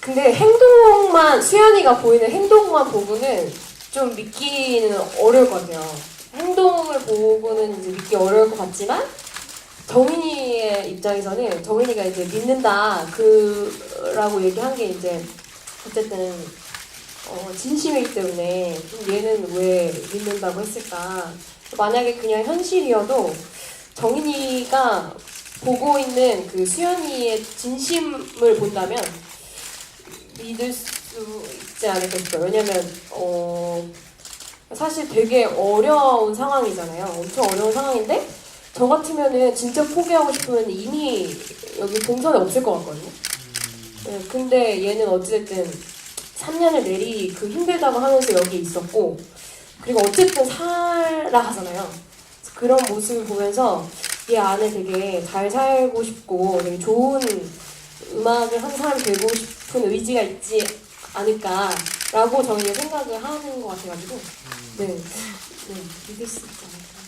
근데 행동만 수연이가 보이는 행동만 보고는 좀 믿기는 어려울 것 같아요. 행동을 보고는 이제 믿기 어려울 것 같지만 정인이의 입장에서는 정인이가 이제 믿는다 그 라고 얘기한 게 이제 어쨌든 어, 진심이기 때문에 얘는 왜 믿는다고 했을까? 만약에 그냥 현실이어도 정인이가 보고 있는 그 수연이의 진심을 본다면 믿을 수 있지 않을까 싶어요. 왜냐면 어 사실 되게 어려운 상황이잖아요. 엄청 어려운 상황인데 저 같으면은 진짜 포기하고 싶으면 이미 여기 동선에 없을 것 같거든요. 네, 근데 얘는 어쨌든 3년을 내리 그 힘들다고 하면서 여기 있었고 그리고 어쨌든 살아가잖아요. 그런 모습을 보면서 얘 안에 되게 잘 살고 싶고 되게 좋은 음악을 한 사람이 되고 싶은 의지가 있지 않을까라고 저는 생각을 하는 것 같아가지고. 네, 네 믿을 수 있지 않을까.